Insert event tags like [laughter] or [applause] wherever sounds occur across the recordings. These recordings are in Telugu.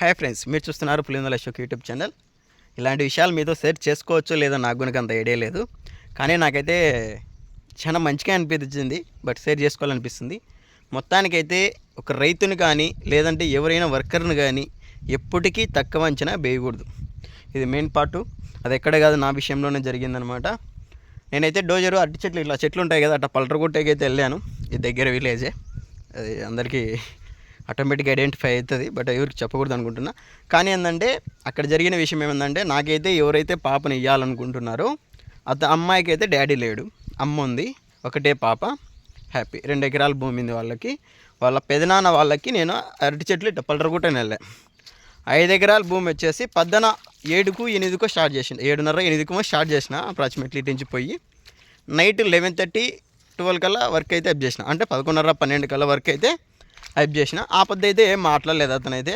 హాయ్ ఫ్రెండ్స్ మీరు చూస్తున్నారు పులిందల అశోక్ యూట్యూబ్ ఛానల్. ఇలాంటి విషయాలు మీతో షేర్ చేసుకోవచ్చు లేదో నాకు గునక అంత ఐడియా లేదు. కానీ నాకైతే చాలా మంచిగా అనిపించింది బట్ షేర్ చేసుకోవాలనిపిస్తుంది. మొత్తానికైతే ఒక రైతుని కానీ లేదంటే ఎవరైనా వర్కర్ని కానీ ఎప్పటికీ తక్కువ అంచనా వేయకూడదు. ఇది మెయిన్ పార్టు. అది ఎక్కడ కాదు నా విషయంలోనే జరిగిందనమాట. నేనైతే డోజరు అరటి చెట్లు ఇట్లా చెట్లు ఉంటాయి కదా అట్లా పల్టరగుట్టకి అయితే వెళ్ళాను. ఇది దగ్గర విలేజే. అది అందరికీ ఆటోమేటిక్గా ఐడెంటిఫై అవుతుంది బట్ ఎవరికి చెప్పకూడదు అనుకుంటున్నా. కానీ ఏంటంటే అక్కడ జరిగిన విషయం ఏమందంటే నాకైతే ఎవరైతే పాపను ఇవ్వాలనుకుంటున్నారో అత అమ్మాయికి అయితే డాడీ లేడు. అమ్మ ఉంది ఒకటే పాప హ్యాపీ. రెండు ఎకరాల భూమి ఉంది వాళ్ళకి. వాళ్ళ పెదనాన్న వాళ్ళకి నేను అరటి చెట్లు ఇట్ట పల్టరగుట్టని వెళ్ళా. ఐదు ఎకరాల భూమి వచ్చేసి పద్దన ఏడుకు ఎనిమిదికో స్టార్ట్ చేసిన. ఏడున్నర ఎనిమిదికో స్టార్ట్ చేసిన అప్రాక్సిమేట్లీ ఇటు నుంచి పోయి. నైట్ లెవెన్ థర్టీ ట్వెల్వ్ కల్లా వర్క్ అయితే అప్ చేసిన. అంటే పదకొండున్నర పన్నెండు కల్లా వర్క్ అయితే హైప్ చేసిన. ఆ పొద్దు అయితే ఏం మాట్లాడలేదు అతనైతే.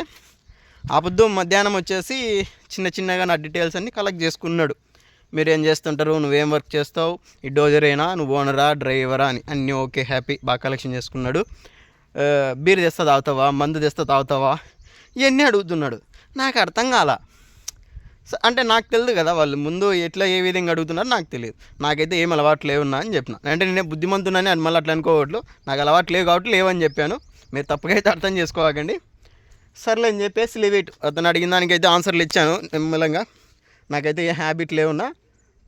ఆ పొద్దు మధ్యాహ్నం వచ్చేసి చిన్న చిన్నగా నా డీటెయిల్స్ అన్నీ కలెక్ట్ చేసుకున్నాడు. మీరు ఏం చేస్తుంటారు? నువ్వేం వర్క్ చేస్తావు? ఈ డోజరేనా నువ్వు ఓనరా డ్రైవరా అని అన్నీ ఓకే హ్యాపీ బాగా కలెక్షన్ చేసుకున్నాడు. బీర్ తెస్తా తాగుతావా? మందు తెస్తా తాగుతావా? ఇవన్నీ అడుగుతున్నాడు. నాకు అర్థం కాల. అంటే నాకు తెలియదు కదా వాళ్ళు. ముందు ఎట్లా ఏ విధంగా అడుగుతున్నారో నాకు తెలియదు నాకైతే ఏం అలవాటు లేవున్నా అని చెప్పిన. అంటే నేనే బుద్ధిమంతునని అని మళ్ళీ అట్లా అనుకోవట్లు నాకు అలవాటు లేవు కాబట్టి లేవని చెప్పాను. మీరు తప్పుగా అయితే అర్థం చేసుకోకండి సర్లే అని చెప్పేసి లివిట్ అతను అడిగిన దానికైతే ఆన్సర్లు ఇచ్చాను నిమ్మలంగా. నాకైతే ఏ హ్యాబిట్ లేవున్నా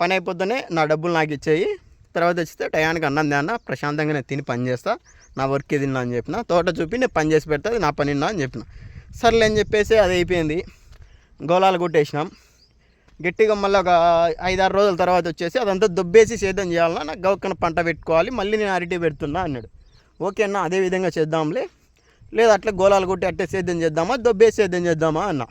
పని అయిపోతేనే నా డబ్బులు నాకు ఇచ్చేయి. తర్వాత వచ్చితే టయానికి అన్నం తిన్నా ప్రశాంతంగా నేను తిని పని చేస్తా. నా వర్క్ తిన్నా అని చెప్పిన తోట చూపి నేను పని చేసి పెడతా అది నా పని అని చెప్పిన. సర్లే అని చెప్పేసి అది అయిపోయింది. గోళాలు కొట్టేసినాం. గట్టిగా మళ్ళీ ఒక ఐదారు రోజుల తర్వాత వచ్చేసి అదంతా దుబ్బేసి సేద్యం చేయాలన్నా నాకు గౌక్కన పంట పెట్టుకోవాలి మళ్ళీ నేను అరటి పెడుతున్నా అన్నాడు. ఓకే అన్న అదే విధంగా చేద్దాంలే. లేదా అట్లా గోళాలు కొట్టి అట్లే సేద్యం చేద్దామా దొబ్బేసి సేద్యం చేద్దామా అన్న.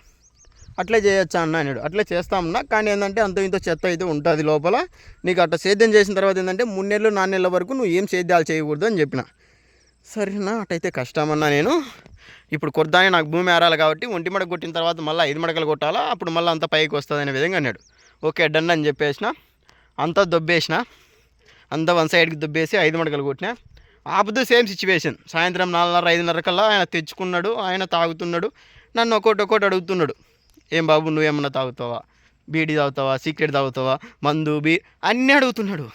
అట్లే చేయొచ్చా అన్న అన్నాడు. అట్లే చేస్తామన్నా కానీ ఏంటంటే అంత ఇంత చెత్త అయితే ఉంటుంది లోపల. నీకు అట్లా సేద్యం చేసిన తర్వాత ఏంటంటే మూడు నెలలు నాలుగు నెలల వరకు నువ్వు ఏం సేద్యాలు చేయకూడదు అని చెప్పిన. సరేనా అటైతే కష్టమన్నా నేను. ఇప్పుడు కొద్దానే నాకు భూమి ఆరాలి కాబట్టి ఒంటి మడక కొట్టిన తర్వాత మళ్ళీ ఐదు మడకలు కొట్టాలా? అప్పుడు మళ్ళీ అంత పైకి వస్తుంది అనే విధంగా అన్నాడు. ఓకే డన్ అని చెప్పేసిన. అంతా దొబ్బేసిన. అంతా వన్ సైడ్కి దొబ్బేసి ఐదు మడకలు కొట్టినా. ఆపుదు సేమ్ సిచ్యువేషన్ సాయంత్రం నాలుగున్నర ఐదున్నర కల్లా ఆయన తెచ్చుకున్నాడు ఆయన తాగుతున్నాడు నన్ను ఒక్కోటి ఒక్కోటి అడుగుతున్నాడు. ఏం బాబు నువ్వేమన్నా తాగుతావా? బీడీ తాగుతావా? సీక్రెట్ తాగుతావా? మందు బీ అన్నీ అడుగుతున్నాడు.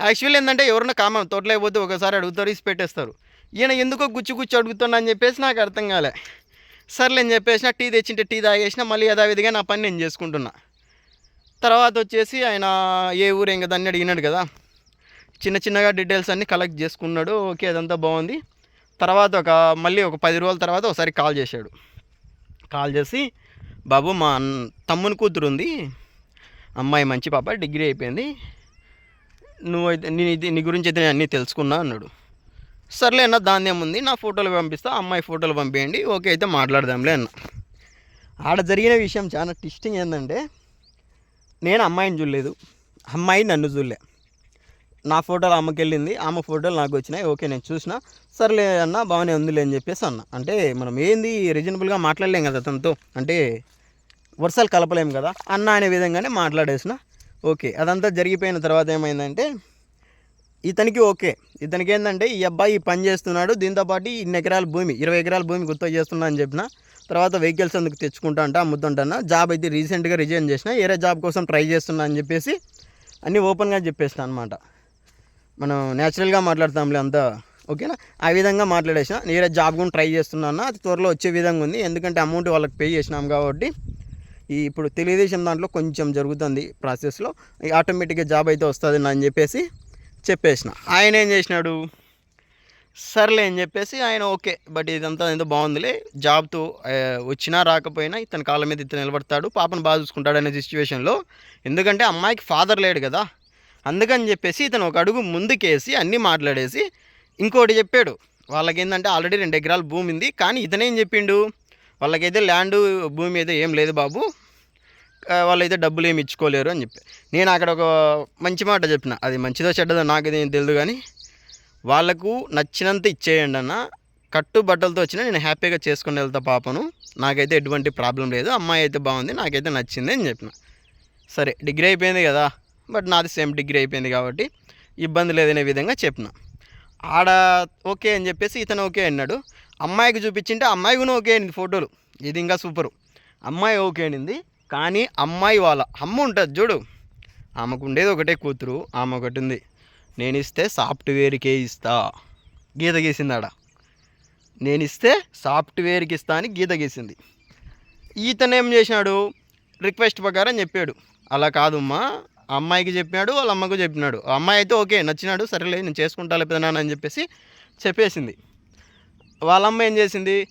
యాక్చువల్లీ ఏంటంటే ఎవరన్నా కామన్ తోటలేకపోతే ఒకసారి అడుగుతారు ఇసి పెట్టేస్తారు. ఈయన ఎందుకో గుచ్చి గుచ్చి అడుగుతున్నా అని చెప్పేసి నాకు అర్థం కాలే. సర్లే అని చెప్పేసిన టీ తెచ్చింటే టీ తాగేసిన మళ్ళీ యథావిధిగా నా పని నేను చేసుకుంటున్నా. తర్వాత వచ్చేసి ఆయన ఏ ఊరు ఇంకా దాన్ని అడిగినాడు కదా. చిన్న చిన్నగా డీటెయిల్స్ అన్నీ కలెక్ట్ చేసుకున్నాడు. ఓకే అదంతా బాగుంది. తర్వాత ఒక మళ్ళీ ఒక పది రోజుల తర్వాత ఒకసారి కాల్ చేశాడు. కాల్ చేసి బాబు మా తమ్ముని కూతురు ఉంది. అమ్మాయి మంచి పాప డిగ్రీ అయిపోయింది. నువ్వైతే నేను ఇది నీ గురించి అయితే నేను అన్నీ తెలుసుకున్నా అన్నాడు. సర్లే అన్న దాని ఏముంది? నా ఫోటోలు పంపిస్తా అమ్మాయి ఫోటోలు పంపేయండి. ఓకే అయితే మాట్లాడదాంలే అన్న. ఆడ జరిగిన విషయం చాలా టిస్టింగ్ ఏంటంటే నేను అమ్మాయిని చూడలేదు. అమ్మాయి నన్ను చూడలే. నా ఫోటోలు అమ్మకి వెళ్ళింది ఆమె ఫోటోలు నాకు వచ్చినాయి ఓకే నేను చూసిన సర్లే అన్న బాగానే ఉందిలే అని చెప్పేసి అన్న. అంటే మనం ఏంది రీజనబుల్గా మాట్లాడలేం కదా తనతో అంటే వర్షాలు కలపలేం కదా అన్న అనే విధంగానే మాట్లాడేసిన. ఓకే అదంతా జరిగిపోయిన తర్వాత ఏమైందంటే ఇతనికి ఓకే. ఇతనికి ఏంటంటే ఈ అబ్బాయి పని చేస్తున్నాడు దీంతోపాటు ఇన్ని ఎకరాల భూమి ఇరవై ఎకరాల భూమి గుర్తు చేస్తున్నా అని చెప్పిన తర్వాత వెహికల్స్ అందుకు తెచ్చుకుంటా అంట అమ్ముతుంటాను జాబ్ అయితే రీసెంట్గా రిజైన్ చేసిన వేరే జాబ్ కోసం ట్రై చేస్తున్నా అని చెప్పేసి అన్నీ ఓపెన్గా చెప్పేసిన అనమాట మనం న్యాచురల్గా మాట్లాడతాంలే అంతా. ఓకేనా? ఆ విధంగా మాట్లాడేసిన. నేరే జాబ్ కూడా ట్రై చేస్తున్నాను అది త్వరలో వచ్చే విధంగా ఉంది. ఎందుకంటే అమౌంట్ వాళ్ళకి పే చేసినాం కాబట్టి ఈ ఇప్పుడు తెలుగుదేశం దాంట్లో కొంచెం జరుగుతుంది ప్రాసెస్లో. ఆటోమేటిక్గా జాబ్ అయితే వస్తుంది అని చెప్పేసి చెప్పేసిన. ఆయన ఏం చేసినాడు? సర్లే అని చెప్పేసి ఆయన ఓకే. బట్ ఇదంతా ఎంతో బాగుందిలే. జాబ్తో వచ్చినా రాకపోయినా ఇతని కాళ్ళ మీద ఇతను నిలబడతాడు. పాపను బాగా చూసుకుంటాడు అనే సిచ్యువేషన్లో ఎందుకంటే అమ్మాయికి ఫాదర్ లేడు కదా. అందుకని చెప్పేసి ఇతను ఒక అడుగు ముందుకేసి అన్నీ మాట్లాడేసి ఇంకోటి చెప్పాడు. వాళ్ళకి ఏంటంటే ఆల్రెడీ రెండు ఎకరాల భూమి ఉంది. కానీ ఇతనేం చెప్పిండు? వాళ్ళకైతే ల్యాండ్ భూమి అయితే ఏం లేదు బాబు. వాళ్ళైతే డబ్బులు ఏమి ఇచ్చుకోలేరు అని చెప్పి. నేను అక్కడ ఒక మంచి మాట చెప్పిన. అది మంచిదో చెడ్డదో నాకు ఏం తెలియదు కానీ వాళ్ళకు నచ్చినంత ఇచ్చేయండి అన్న. కట్టు బట్టలతో వచ్చినా నేను హ్యాపీగా చేసుకుని వెళ్తా పాపను. నాకైతే ఎటువంటి ప్రాబ్లం లేదు. అమ్మాయి అయితే బాగుంది. నాకైతే నచ్చింది అని చెప్పిన. సరే డిగ్రీ అయిపోయింది కదా. బట్ నాది సేమ్ డిగ్రీ అయిపోయింది కాబట్టి ఇబ్బంది లేదనే విధంగా చెప్పిన. ఆడ ఓకే అని చెప్పేసి ఇతను ఓకే అన్నాడు. అమ్మాయికి చూపించింటే అమ్మాయి కూడా ఓకే అయింది ఫోటోలు. ఇది ఇంకా సూపరు. అమ్మాయి ఓకే అనింది. కానీ అమ్మాయి వాళ్ళ అమ్మ ఉంటుంది చూడు. ఆమెకు ఉండేది ఒకటే కూతురు. ఆమె ఒకటి ఉంది. నేను ఇస్తే సాఫ్ట్వేర్కే ఇస్తా. గీత గీసింది ఆడ. నేను ఇస్తే సాఫ్ట్వేర్కి ఇస్తా అని గీత గీసింది. ఈతనేం ఏం చేసినాడు? రిక్వెస్ట్ ప్రకారం చెప్పాడు. అలా కాదమ్మా. అమ్మాయికి చెప్పినాడు వాళ్ళ అమ్మకు చెప్పినాడు. అమ్మాయి అయితే ఓకే నచ్చినాడు సరేలే నేను చేసుకుంటా లేదన్నాను అని చెప్పేసి చెప్పేసింది. వాళ్ళ అమ్మ ఏం చేసింది?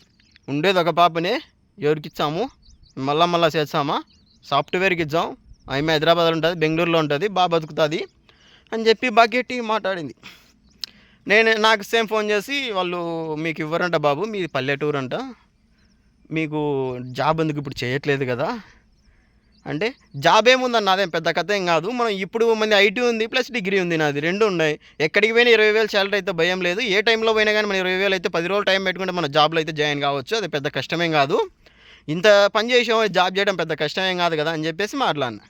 ఉండేది ఒక పాపనే ఎవరికి ఇచ్చాము? మళ్ళా మళ్ళా చేస్తామా? సాఫ్ట్వేర్కి ఇచ్చాం ఆమె హైదరాబాద్లో ఉంటుంది బెంగళూరులో ఉంటుంది బాగా బతుకుతుంది అని చెప్పి బాగెట్టి మాట్లాడింది. నేను నాకు సేమ్ ఫోన్ చేసి వాళ్ళు మీకు ఇవ్వరంట బాబు మీ పల్లెటూరు అంట మీకు జాబ్ ఎందుకు ఇప్పుడు చేయట్లేదు కదా? అంటే జాబ్ ఏముందన్న అదేం పెద్ద కథ ఏం కాదు. మనం ఇప్పుడు మంది ఐటీ ఉంది ప్లస్ డిగ్రీ ఉంది నాది రెండు ఉన్నాయి. ఎక్కడికి పోయినా ఇరవై వేలు శాలరీ అయితే భయం లేదు. ఏ టైంలో పోయినా కానీ మన ఇరవై వేలు అయితే పది రోజులు టైం పెట్టుకుంటే మన జాబ్లో అయితే జాయిన్ కావచ్చు. అది పెద్ద కష్టమేం కాదు. ఇంత పని చేసాం జాబ్ చేయడం పెద్ద కష్టమేం కాదు కదా అని చెప్పేసి మాట్లాడినా.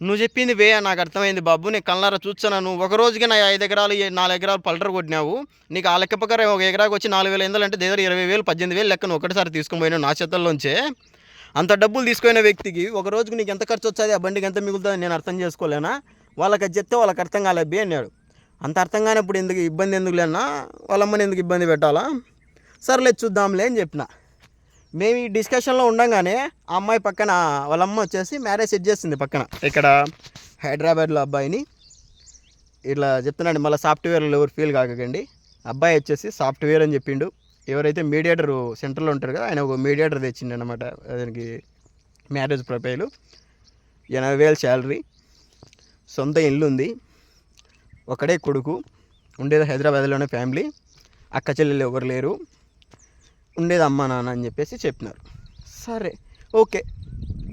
నువ్వు చెప్పింది వే నాకు అర్థమైంది బాబు. నేను కళ్ళారా చూస్తున్నాను. ఒక రోజుకి నా ఐదు ఎకరాలు నాలుగు ఎకరాలు పల్టర్ కొట్టినావు. నీకు ఆ లెక్క ప్రకారం ఒక ఎకరాకి వచ్చి నాలుగు వేల ఎందులు అంటే దగ్గర ఇరవై వేలు పద్దెనిమిది వేలు లెక్కను ఒకటిసారి తీసుకొని పోయినావు నా చేతల్లోంచే. అంత డబ్బులు తీసుకునే వ్యక్తికి ఒక రోజుకి నీకు ఎంత ఖర్చు వచ్చేది ఆ బండికి ఎంత మిగులుతుంది నేను అర్థం చేసుకోలేనా? వాళ్ళకి చెప్తే వాళ్ళకి అర్థం కాలేబ్బి అన్నాడు. అంత అర్థం కానప్పుడు ఎందుకు ఇబ్బంది ఎందుకు లేనా? వాళ్ళ అమ్మని ఎందుకు ఇబ్బంది పెట్టాలా? సర్లే చూద్దాంలే అని చెప్పిన. మేము ఈ డిస్కషన్లో ఉండగానే ఆ అమ్మాయి పక్కన వాళ్ళ అమ్మ వచ్చేసి మ్యారేజ్ సెట్ చేసింది పక్కన. ఇక్కడ హైదరాబాద్లో అబ్బాయిని ఇట్లా చెప్తున్నాడు మళ్ళీ సాఫ్ట్వేర్లో ఎవరు ఫీల్ కాకండి. అబ్బాయి వచ్చేసి సాఫ్ట్వేర్ అని చెప్పిండు. ఎవరైతే మీడియేటర్ సెంటర్లో ఉంటారు కదా ఆయన ఒక మీడియేటర్ తెచ్చిండు అనమాట దానికి మ్యారేజ్ ప్రొఫైలు ఎనభై వేల శాలరీ సొంత ఇల్లు ఉంది ఒకడే కొడుకు ఉండేది హైదరాబాద్లోనే ఫ్యామిలీ అక్క చెల్లెలు ఎవరు లేరు ఉండేది అమ్మ నాన్న అని చెప్పేసి చెప్పినారు. సరే ఓకే.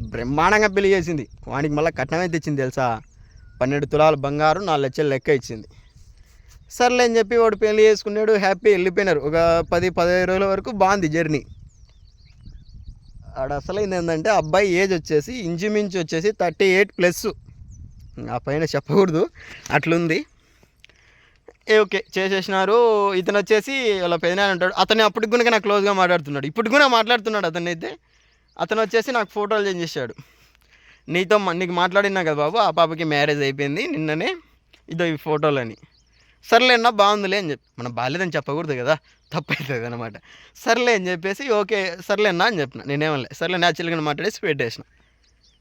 బ్రహ్మాండంగా పెళ్ళి చేసింది. వానికి మళ్ళీ కట్నమే తెచ్చింది తెలుసా? పన్నెండు తులాల బంగారు నాలుగు లక్షలు లెక్క ఇచ్చింది. సర్లే అని చెప్పి వాడు పెళ్ళి చేసుకున్నాడు హ్యాపీ వెళ్ళిపోయినారు. ఒక పది పదిహేను రోజుల వరకు బాగుంది జర్నీ. ఆడ అసలైంది ఏంటంటే అబ్బాయి ఏజ్ వచ్చేసి ఇంచుమించు వచ్చేసి థర్టీ ఎయిట్ ప్లస్. ఆ పైన చెప్పకూడదు అట్లుంది. ఏ ఓకే చేసేసినారు. ఇతను వచ్చేసి వాళ్ళ పెదనాన్న ఉంటాడు. అతను అప్పటికి కూడా నాకు క్లోజ్గా మాట్లాడుతున్నాడు. ఇప్పుడు కూడా మాట్లాడుతున్నాడు అతను అయితే. అతను వచ్చేసి నాకు ఫోటోలు చేంజ్ చేశాడు. నీతో నీకు మాట్లాడినా కదా బాబు ఆ పాపకి మ్యారేజ్ అయిపోయింది నిన్ననే. ఇదో ఈ ఫోటోలని. సర్లేనా బాగుందిలే అని చెప్పి. మనం బాగాలేదని చెప్పకూడదు కదా తప్పవుతుంది అనమాట సర్లే అని చెప్పేసి ఓకే సర్లేనా అని చెప్పిన. నేనేమలే సర్లే న్యాచురల్గా మాట్లాడేసి పెట్టేసిన.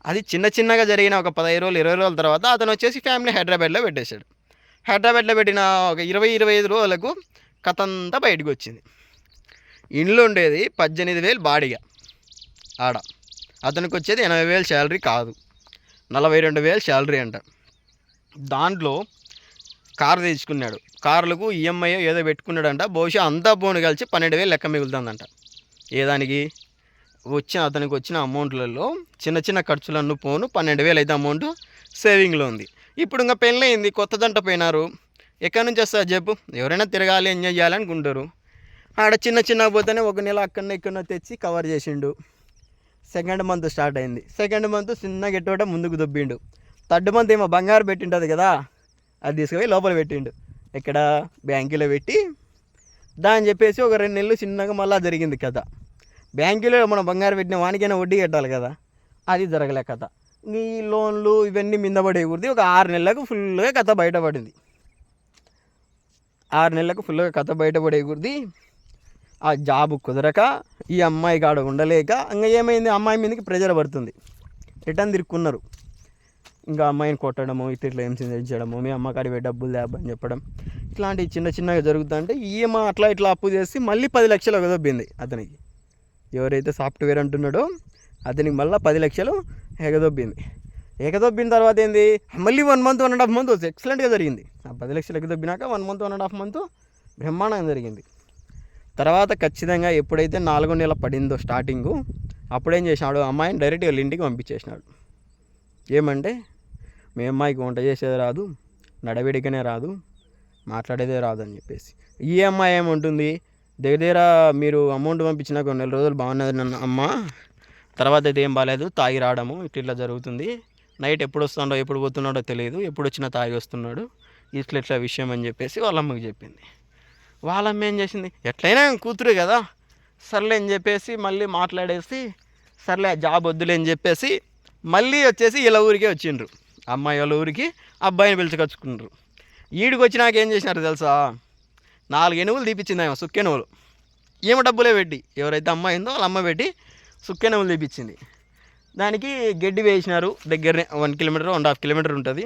అది చిన్న చిన్నగా జరిగిన ఒక పదహైదు రోజులు ఇరవై రోజుల తర్వాత అతను వచ్చేసి ఫ్యామిలీ హైదరాబాద్లో పెట్టేశాడు. హైదరాబాద్లో పెట్టిన ఒక ఇరవై ఇరవై ఐదు రోజులకు కథ అంతా బయటకు వచ్చింది. ఇండ్లు ఉండేది పద్దెనిమిది వేలు బాడిగా. ఆడ. అతనికి వచ్చేది ఎనభై వేలు శాలరీ కాదు. నలభై రెండు వేలు శాలరీ అంట. దాంట్లో కారు తెచ్చుకున్నాడు. కార్లకు ఈఎంఐ ఏదో పెట్టుకున్నాడంట. బహుశా అంతా పోను కలిసి పన్నెండు వేలు లెక్క మిగులుతుందంట. ఏ దానికి? వచ్చిన అతనికి వచ్చిన అమౌంట్లలో చిన్న చిన్న ఖర్చులన్నీ పోను పన్నెండు వేలు అయితే అమౌంట్ సేవింగ్లో ఉంది. ఇప్పుడు ఇంకా పెళ్ళయింది. కొత్త జంట పోయినారు. ఎక్కడి నుంచి వస్తారు చెప్పు? ఎవరైనా తిరగాలి ఎంజాయ్ చేయాలనుకుంటారు ఆడ చిన్న చిన్న పోతేనే ఒక నెల అక్కడనే ఇక్కడ తెచ్చి కవర్ చేసిండు. సెకండ్ మంత్ స్టార్ట్ అయింది. సెకండ్ మంత్ చిన్నగా ఎట్టుకోవడం ముందుకు దొబ్బిండు. థర్డ్ మంత్ ఏమో బంగారు పెట్టింటుంది కదా. అది తీసుకుపోయి లోపల పెట్టిండు. ఇక్కడ బ్యాంకులో పెట్టి. దాని చెప్పేసి ఒక రెండు నెలలు చిన్నగా మళ్ళా జరిగింది కథ. బ్యాంకులో మనం బంగారు పెట్టిన వానికైనా వడ్డీ కట్టాలి కదా. అది జరగలే కథ. ఈ లోన్లు ఇవన్నీ మిందపడే కుర్ది ఒక ఆరు నెలలకు ఫుల్గా కథ బయటపడింది. ఆరు నెలలకు ఫుల్గా కథ బయటపడే కుర్ది ఆ జాబ్ కుదరక ఈ అమ్మాయి కాడ ఉండలేక ఇంకా ఏమైంది? అమ్మాయి మీదకి ప్రెజర్ పడుతుంది. రిటర్న్ తిరుక్కున్నారు. ఇంకా అమ్మాయిని కొట్టడము ఇట్లా ఇట్లా ఏం చేయడము మీ అమ్మకాడివే డబ్బులు లేబ అని చెప్పడం. ఇట్లాంటివి చిన్న చిన్నగా జరుగుతుంటే ఈమె అట్లా ఇట్లా అప్పు చేసి మళ్ళీ పది లక్షలు ఎగదొబ్బింది అతనికి. ఎవరైతే సాఫ్ట్వేర్ అంటున్నాడో అతనికి మళ్ళీ పది లక్షలు ఎగదొబ్బింది ఎగదొబ్బిన తర్వాత ఏంది? మళ్ళీ one month one and half month ఎక్సలెంట్గా జరిగింది. ఆ పది లక్షలు ఎగదొబ్బినాక one month one and half month బ్రహ్మాండంగా జరిగింది. తర్వాత ఖచ్చితంగా ఎప్పుడైతే నాలుగో నెల పడిందో స్టార్టింగు అప్పుడేం చేసినాడు? అమ్మాయిని డైరెక్ట్గా ఇంటికి పంపించేసినాడు. ఏమంటే మీ అమ్మాయికి వంట చేసేది రాదు నడవడికనే రాదు మాట్లాడేదే రాదు అని చెప్పేసి. ఈ అమ్మాయి ఏముంటుంది? దగ్గర దగ్గర మీరు అమౌంట్ పంపించిన కొన్ని నెల రోజులు బాగున్నది నన్ను అమ్మ. తర్వాత అయితే ఏం బాగాలేదు తాగి రావడము ఇట్లా ఇట్లా జరుగుతుంది. నైట్ ఎప్పుడు వస్తున్నాడో ఎప్పుడు పోతున్నాడో తెలియదు ఎప్పుడు వచ్చినా తాగి వస్తున్నాడు. ఇట్లా ఇట్లా విషయం అని చెప్పేసి వాళ్ళ అమ్మకి చెప్పింది. వాళ్ళమ్మ ఏం చేసింది? ఎట్లయినా కూతురు కదా. సర్లే అని చెప్పేసి మళ్ళీ మాట్లాడేసి సర్లే జాబ్ వద్దులే అని చెప్పేసి మళ్ళీ వచ్చేసి ఇలా ఊరికే వచ్చిండ్రు. అమ్మాయి వాళ్ళ ఊరికి అబ్బాయిని పిలుచుకొచ్చుకున్నారు ఈడికి వచ్చినాక ఏం చేసినారు తెలుసా? నాలుగు ఎనువులు తీపిచ్చింది ఆమె సుక్కెనువులు ఏమి డబ్బులే పెట్టి ఎవరైతే అమ్మాయి ఉందో వాళ్ళ అమ్మ పెట్టి సుక్కెనువులు తీపిచ్చింది. దానికి గడ్డి వేసినారు దగ్గరనే one kilometre one half kilometre ఉంటుంది.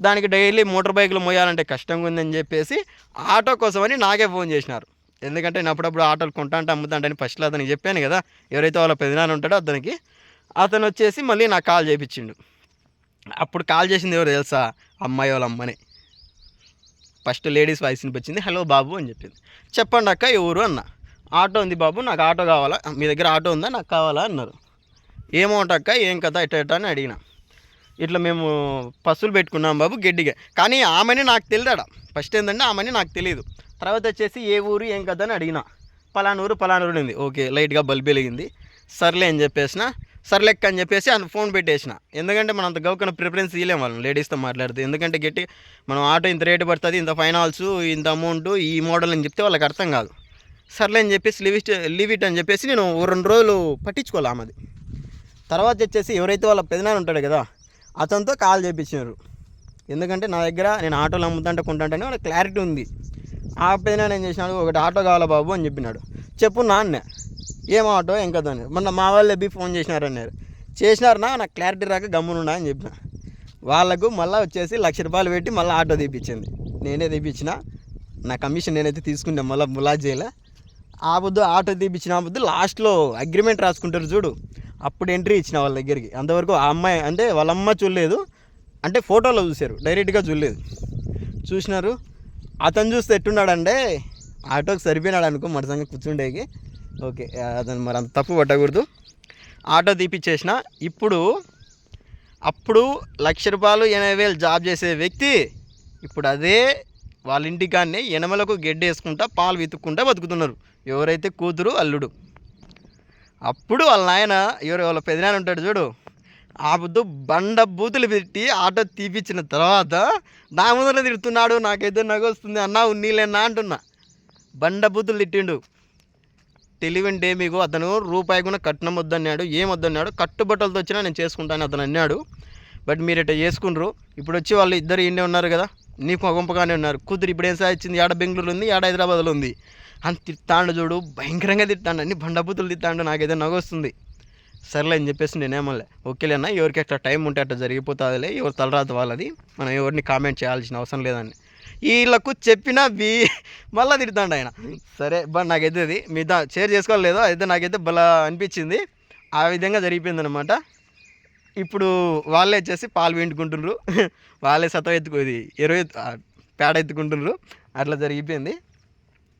దానికి డైలీ మోటార్ బైకులు మోయాలంటే కష్టంగా ఉందని చెప్పేసి ఆటో కోసమని నాకే ఫోన్ చేసినారు. ఎందుకంటే నేను అప్పుడప్పుడు ఆటోలు కొంటా అంటే అమ్ముతాంటని ఫస్ట్లో అతనికి చెప్పాను కదా ఎవరైతే వాళ్ళ పెదనాన్న ఉంటాడో అతనికి అతను వచ్చేసి మళ్ళీ నాకు కాల్ చేయించిండు అప్పుడు కాల్ చేసింది ఎవరు తెలుసా? అమ్మాయి వాళ్ళ అమ్మని. ఫస్ట్ లేడీస్ వాయిస్ వినిపించింది హలో బాబు అని చెప్పింది. చెప్పండి అక్క ఎవరు? అన్న. ఆటో ఉంది బాబు నాకు ఆటో కావాలా? మీ దగ్గర ఆటో ఉందా? నాకు కావాలా? అన్నారు. ఏమౌంట్ అక్క ఏం కదా ఇట్ట ఇట్ట అని అడిగిన. ఇట్లా మేము పశువులు పెట్టుకున్నాం బాబు గడ్డిగా. కానీ ఆమెని నాకు తెలియదా ఫస్ట్ ఏంటంటే ఆమెని నాకు తెలియదు. తర్వాత వచ్చేసి ఏ ఊరు ఏం కదా అని అడిగిన. పలానూరు పలానూరు ఉంది ఓకే లైట్గా బల్బ్ వెలిగింది. సర్లే అని చెప్పేసిన. సర్లెక్క అని చెప్పేసి ఆయన ఫోన్ పెట్టేసిన. ఎందుకంటే మనం అంత గౌకన ప్రిఫరెన్స్ ఇవ్వలేం వాళ్ళం లేడీస్తో మాట్లాడితే. ఎందుకంటే గట్టి మనం ఆటో ఇంత రేటు పడుతుంది ఇంత ఫైనాల్స్ ఇంత అమౌంట్ ఈ మోడల్ అని చెప్తే వాళ్ళకి అర్థం కాదు. సర్లే అని చెప్పేసి లివిట్ లివిట్ అని చెప్పేసి నేను ఓ రెండు రోజులు పట్టించుకోవాలి ఆమెది తర్వాత వచ్చేసి ఎవరైతే వాళ్ళ పెదనాన్న ఉంటాడు కదా అతనితో కాల్ చేయించినారు ఎందుకంటే నా దగ్గర నేను ఆటోలు అమ్ముతుంటే వాళ్ళ క్లారిటీ ఉంది. ఆ పెదనాన్న ఏం చేసినాడు ఒకటి ఆటో కావాలా బాబు అని చెప్పినాడు. చెప్పు నాన్న. ఏం ఆటో ఏం కదా అని మొన్న మా వాళ్ళు ఎబ్బి ఫోన్ చేసినారన్నారు చేసినారనా? నాకు క్లారిటీ రాక గమ్మునున్నా అని చెప్పిన. వాళ్ళకు మళ్ళీ వచ్చేసి లక్ష రూపాయలు పెట్టి మళ్ళీ ఆటో తీపిచ్చింది. నేనే తెప్పించిన నా కమిషన్ నేనైతే తీసుకుంటే మళ్ళీ ములాజేలా చేయలే. ఆ బుద్ధు ఆటో తీపిచ్చిన ఆ లాస్ట్లో అగ్రిమెంట్ రాసుకుంటారు చూడు. అప్పుడు ఎంట్రీ ఇచ్చిన వాళ్ళ దగ్గరికి. అంతవరకు ఆ అమ్మాయి అంటే వాళ్ళ అమ్మ చూడలేదు. అంటే ఫోటోలో చూశారు డైరెక్ట్గా చూడలేదు. చూసినారు. అతను చూస్తే ఎట్టున్నాడంటే ఆటోకి సరిపోయినాడు అనుకో మన సంగతి కూర్చుండేకి. ఓకే అతను మరి అంత తప్పు పట్టకూడదు. ఆటో తీపిచ్చేసిన ఇప్పుడు అప్పుడు లక్ష రూపాయలు ఎనభై వేలు జాబ్ చేసే వ్యక్తి ఇప్పుడు అదే వాళ్ళ ఇంటికాన్నే ఎనమలకు గెడ్డ వేసుకుంటా పాలు వెతుక్కుంటా బతుకుతున్నారు. ఎవరైతే కూతురు అల్లుడు. అప్పుడు వాళ్ళ నాయన ఎవరు వాళ్ళ పెదనాయన ఉంటాడు చూడు ఆ బుద్ధు బండ బూతులు పెట్టి ఆటో తీపిచ్చిన తర్వాత నా ముందర తిడుతున్నాడు నాకైతే నగొస్తుంది అన్నా ఉన్నీలేనా అంటున్నా. బండ బూతులు తిట్టిండు. తెలివింటే మీకు అతను రూపాయి కూడా కట్నం వద్దన్నాడు ఏం వద్దన్నాడు కట్టుబట్టలతో వచ్చినా నేను చేసుకుంటాను అతను అన్నాడు. బట్ మీరు ఇట్లా చేసుకుండ్రు. ఇప్పుడు వచ్చి వాళ్ళు ఇద్దరు ఇండే ఉన్నారు కదా నీకు ఒగంపగానే ఉన్నారు. కూతురు ఇప్పుడు ఏం సాధించింది ఏడ బెంగళూరు ఉంది ఏడ హైదరాబాద్లో ఉంది? అని తిట్టాండు చూడు భయంకరంగా తిట్టాండు అన్ని బండబూతులు తిట్టాండు నాకైతే నగొస్తుంది సర్లే అని చెప్పేసి నేనేమలే ఓకేలేనా ఎవరికి అట్లా టైం ఉంటే అట్లా జరిగిపోతుందిలే ఎవరు తలరాదు వాళ్ళది మనం ఎవరిని కామెంట్ చేయాల్సిన అవసరం లేదని. వీళ్ళకు చెప్పిన బీ మళ్ళీ తిడతాడు ఆయన. సరే బట్ నాకైతే అది మీ దా షేర్ చేసుకోవాలి లేదో? అయితే నాకైతే బలా అనిపించింది. ఆ విధంగా జరిగిపోయింది అనమాట ఇప్పుడు వాళ్ళే వచ్చేసి పాలు పిండుకుంటుండ్రు [laughs] వాళ్ళే సతం ఎత్తుకోది ఎరువు పేడ ఎత్తుకుంటుండ్రు అట్లా జరిగిపోయింది.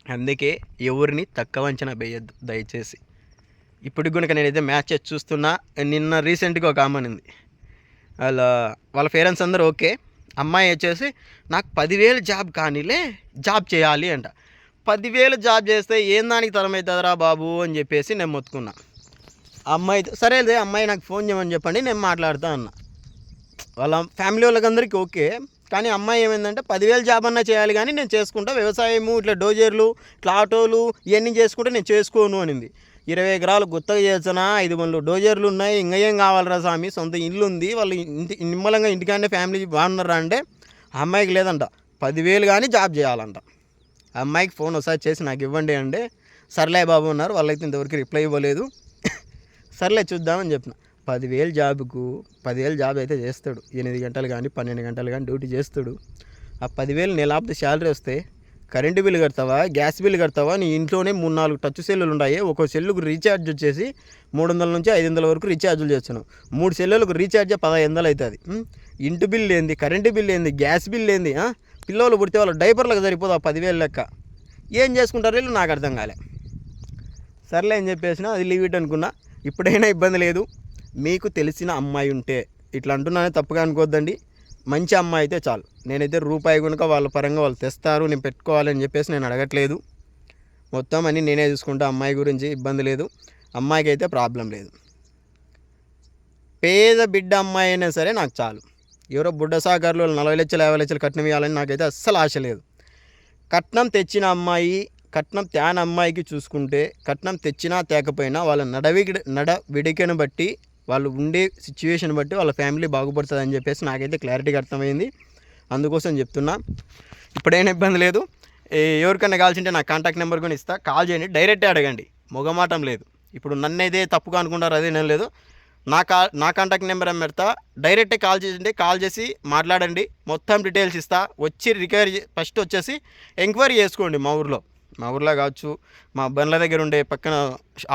అందుకే ఎవరిని తక్కువ అంచనా వేయద్దు దయచేసి. ఇప్పటికి కనుక నేనైతే మ్యాచ్ చేసి చూస్తున్నా నిన్న రీసెంట్గా ఒక అమ్మాయి ఉంది వాళ్ళ వాళ్ళ పేరెంట్స్ అందరూ ఓకే. అమ్మాయి వచ్చేసి నాకు పదివేలు జాబ్ కానీలే జాబ్ చేయాలి అంట. పదివేలు జాబ్ చేస్తే ఏం దానికి తరమవుతుందిరా బాబు? అని చెప్పేసి నేను మొత్తుకున్నా. అమ్మాయి సరేలే అమ్మాయి నాకు ఫోన్ చేయమని చెప్పండి నేను మాట్లాడుతా అన్న. వాళ్ళ ఫ్యామిలీ వాళ్ళకందరికీ ఓకే. కానీ అమ్మాయి ఏమైందంటే పదివేలు జాబ్ అన్నా చేయాలి కానీ నేను చేసుకుంటా వ్యవసాయము ఇట్లా డోజర్లు ఇట్లా ఆటోలు ఇవన్నీ చేసుకుంటే నేను చేసుకోను అనింది. ఇరవై ఎకరాలు గుత్తగా చేస్తున్నా ఐదు మనలు డోజర్లు ఉన్నాయి ఇంకా ఏం కావాలరా స్వామి? సొంత ఇల్లు ఉంది వాళ్ళు ఇంటి నిమ్మలంగా ఇంటికానే ఫ్యామిలీ బాగున్నారా అంటే అమ్మాయికి లేదంట. పదివేలు కానీ జాబ్ చేయాలంట. అమ్మాయికి ఫోన్ ఒకసారి చేసి నాకు ఇవ్వండి అంటే సర్లే బాబు ఉన్నారు వాళ్ళైతే ఇంతవరకు రిప్లై ఇవ్వలేదు. సర్లే చూద్దామని చెప్పిన. పదివేలు జాబ్కు పదివేలు జాబ్ అయితే చేస్తాడు. ఎనిమిది గంటలు కానీ పన్నెండు గంటలు కానీ డ్యూటీ చేస్తాడు. ఆ పదివేలు నెలాపితే శాలరీ వస్తే కరెంటు బిల్లు కడతావా? గ్యాస్ బిల్లు కడతావా? నీ ఇంట్లోనే మూడు నాలుగు టచ్ సెల్లులు ఉన్నాయి ఒక్కో సెల్లుకు రీఛార్జ్ వచ్చేసి మూడు వందల నుంచి ఐదు వందల వరకు రీఛార్జులు చేస్తున్నావు. మూడు సెల్లులకు రీఛార్జ్ పదహైదు వందలు అవుతుంది. ఇంటి బిల్లు ఏంది? కరెంటు బిల్లు ఏంది? గ్యాస్ బిల్లు ఏంది? ఆ? పిల్లలు పుడితే వాళ్ళ డైపర్లకు సరిపోదు ఆ పదివేలు లెక్క. ఏం చేసుకుంటారు వీళ్ళు? నాకు అర్థం కాలే. సర్లే అని చెప్పేసిన అది లీవ్ ఇట్ అనుకున్నా. ఇప్పుడైనా ఇబ్బంది లేదు. మీకు తెలిసిన అమ్మాయి ఉంటే. ఇట్లా అంటున్నానే తప్పుగా అనుకోవద్దండి. మంచి అమ్మాయి అయితే చాలు. నేనైతే రూపాయి కనుక వాళ్ళ పరంగా వాళ్ళు తెస్తారు నేను పెట్టుకోవాలని చెప్పేసి నేను అడగట్లేదు. మొత్తం అన్నీ నేనే చూసుకుంటా అమ్మాయి గురించి ఇబ్బంది లేదు. అమ్మాయికి అయితే ప్రాబ్లం లేదు. పేద బిడ్డ అమ్మాయి అయినా సరే నాకు చాలు. ఎవరో బుడ్డసాగర్లు నలభై లక్షలు యాభై లక్షలు కట్నం ఇవ్వాలని నాకైతే అస్సలు ఆశ లేదు. కట్నం తెచ్చిన అమ్మాయి కట్నం తేన అమ్మాయికి చూసుకుంటే కట్నం తెచ్చినా తేకపోయినా వాళ్ళ నడవి నడ విడికను బట్టి వాళ్ళు ఉండే సిచ్యువేషన్ బట్టి వాళ్ళ ఫ్యామిలీ బాగుపడుతుంది అని చెప్పేసి నాకైతే క్లారిటీగా అర్థమైంది. అందుకోసం చెప్తున్నా. ఇప్పుడైనా ఇబ్బంది లేదు. ఎవరికైనా కావాల్సింటే నా కాంటాక్ట్ నెంబర్ కూడా ఇస్తా. కాల్ చేయండి. డైరెక్టే అడగండి. మొగమాటం లేదు. ఇప్పుడు నన్ను అయితే తప్పుగా అనుకుంటారు అదే నేను లేదు. నా కా నా కాంటాక్ట్ నెంబర్ ఏం పెడతా. డైరెక్టే కాల్ చేసింటే కాల్ చేసి మాట్లాడండి. మొత్తం డీటెయిల్స్ ఇస్తా. వచ్చి రికవరీ ఫస్ట్ వచ్చేసి ఎంక్వైరీ చేసుకోండి మా ఊర్లో. మా ఊర్లో కావచ్చు మా బండ్ల దగ్గర ఉండే పక్కన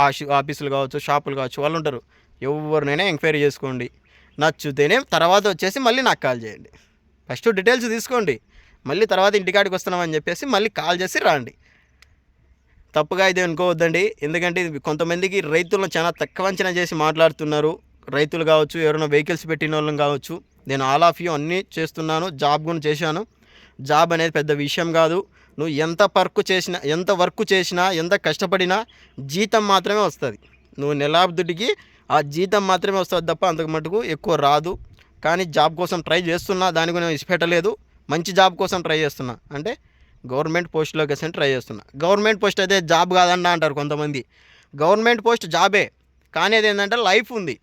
ఆ ఆఫీసులు కావచ్చు షాపులు కావచ్చు వాళ్ళు ఉంటారు. ఎవరినైనా ఎంక్వైరీ చేసుకోండి. నచ్చితేనే తర్వాత వచ్చేసి మళ్ళీ నాకు కాల్ చేయండి. ఫస్ట్ డీటెయిల్స్ తీసుకోండి. మళ్ళీ తర్వాత ఇంటికాడికి వస్తున్నామని చెప్పేసి మళ్ళీ కాల్ చేసి రండి. తప్పుగా ఇది అనుకోవద్దండి. ఎందుకంటే కొంతమందికి రైతులను చాలా తక్కువ అంచనా చేసి మాట్లాడుతున్నారు. రైతులు కావచ్చు ఎవరైనా వెహికల్స్ పెట్టిన వాళ్ళని కావచ్చు. నేను ఆల్ ఆఫ్ యూ అన్నీ చేస్తున్నాను. జాబ్ కూడా చేశాను. జాబ్ అనేది పెద్ద విషయం కాదు. నువ్వు ఎంత వర్క్ చేసినా ఎంత వర్క్ చేసినా ఎంత కష్టపడినా జీతం మాత్రమే వస్తుంది. నువ్వు నెలాబ్దుడికి ఆ జీతం మాత్రమే వస్తుంది తప్ప అంతకు మటుకు ఎక్కువ రాదు. కానీ జాబ్ కోసం ట్రై చేస్తున్నా దానికి నేను ఇష్టపెట్టలేదు మంచి జాబ్ కోసం ట్రై చేస్తున్నా. అంటే గవర్నమెంట్ పోస్టులోకి వచ్చి ట్రై చేస్తున్నా. గవర్నమెంట్ పోస్ట్ అయితే జాబ్ కాదన్నా అంటారు కొంతమంది. గవర్నమెంట్ పోస్ట్ జాబే. కానీ అది ఏంటంటే లైఫ్ ఉంది.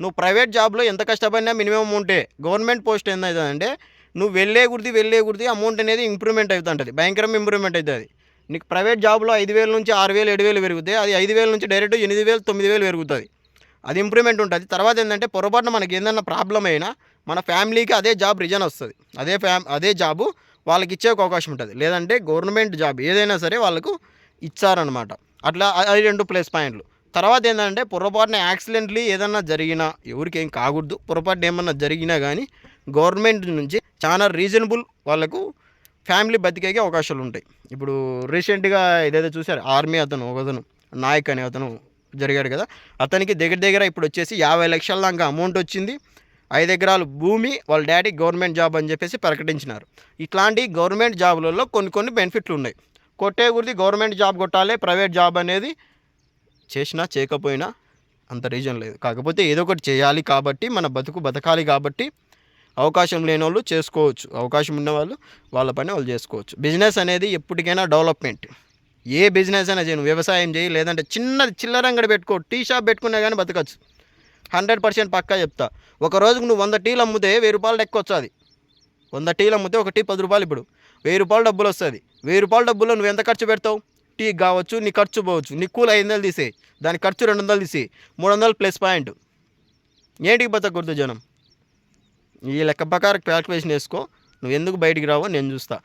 నువ్వు ప్రైవేట్ జాబ్లో ఎంత కష్టపడినా మినిమం ఉంటే గవర్నమెంట్ పోస్ట్ ఏంటంటే నువ్వు వెళ్ళే గుర్తి వెళ్ళే గుర్తి అమౌంట్ అనేది ఇంప్రూవ్మెంట్ అవుతుంటుంది. భయంకరం ఇంప్రూవ్మెంట్ అవుతుంది. నీకు ప్రైవేట్ జాబ్లో ఐదు వేల నుంచి ఆరు వేలు ఏడు వేలు పెరుగుతాయి అది ఐదు వేల నుంచి డైరెక్ట్ ఎనిమిది వేలు తొమ్మిది వేలు పెరుగుతుంది. అది ఇంప్రూవ్మెంట్ ఉంటుంది. తర్వాత ఏంటంటే పొరపాటున మనకి ఏదైనా ప్రాబ్లం అయినా మన ఫ్యామిలీకి అదే జాబ్ రిజన్ వస్తుంది. అదే ఫ్యామ్ అదే జాబు వాళ్ళకి ఇచ్చే ఒక అవకాశం ఉంటుంది. లేదంటే గవర్నమెంట్ జాబ్ ఏదైనా సరే వాళ్ళకు ఇచ్చారనమాట అట్లా అది రెండు ప్లస్ పాయింట్లు తర్వాత ఏంటంటే పొరపాటున యాక్సిడెంట్లీ ఏదన్నా జరిగినా ఎవరికి ఏం కాకూడదు. పొరపాటున ఏమన్నా జరిగినా కానీ గవర్నమెంట్ నుంచి చాలా రీజనబుల్ వాళ్ళకు ఫ్యామిలీ బతికేకే అవకాశాలు ఉంటాయి. ఇప్పుడు రీసెంట్గా ఏదైతే చూసారు ఆర్మీ అతను ఒక అతను నాయక్ అనే అతను జరిగాడు కదా. అతనికి దగ్గర దగ్గర ఇప్పుడు వచ్చేసి యాభై లక్షల దాకా అమౌంట్ వచ్చింది. ఐదు ఎకరాలు భూమి వాళ్ళ డాడీ గవర్నమెంట్ జాబ్ అని చెప్పేసి ప్రకటించినారు. ఇట్లాంటి గవర్నమెంట్ జాబులలో కొన్ని కొన్ని బెనిఫిట్లు ఉన్నాయి. కొట్టే గురిది గవర్నమెంట్ జాబ్ కొట్టాలి ప్రైవేట్ జాబ్ అనేది చేసినా చేయకపోయినా అంత రీజన్ లేదు. కాకపోతే ఏదో ఒకటి చేయాలి కాబట్టి మన బతుకు బతకాలి కాబట్టి అవకాశం లేని వాళ్ళు చేసుకోవచ్చు. అవకాశం ఉన్న వాళ్ళు వాళ్ళ పని వాళ్ళు చేసుకోవచ్చు. బిజినెస్ అనేది ఎప్పటికైనా డెవలప్మెంట్ ఏ బిజినెస్ అయినా చేయను వ్యవసాయం చేయి లేదంటే చిన్నది చిల్లర అంగడి పెట్టుకో టీ షాప్ పెట్టుకున్నా కానీ బతకచ్చు. హండ్రెడ్ పర్సెంట్ పక్కా చెప్తా. ఒక రోజుకు నువ్వు వంద టీలు అమ్మితే వెయ్యి రూపాయలు ఎక్కువ వస్తుంది. వంద టీలు అమ్మితే ఒక టీ పది రూపాయలు ఇప్పుడు. వెయ్యి రూపాయలు డబ్బులు వస్తుంది. వెయ్యి రూపాయల డబ్బుల్లో నువ్వు ఎంత ఖర్చు పెడతావు? టీ కావచ్చు నీ ఖర్చు పోవచ్చు. నీ కూల ఐదు వందలు తీసే దాని ఖర్చు రెండు వందలు తీసి మూడు వందలు ప్లస్ పాయింట్. ఏంటికి బతకూడదు జనం? ఈ లెక్క ప్రకారం క్యాల్కులేషన్ వేసుకో. నువ్వు ఎందుకు బయటికి రావో నేను చూస్తా.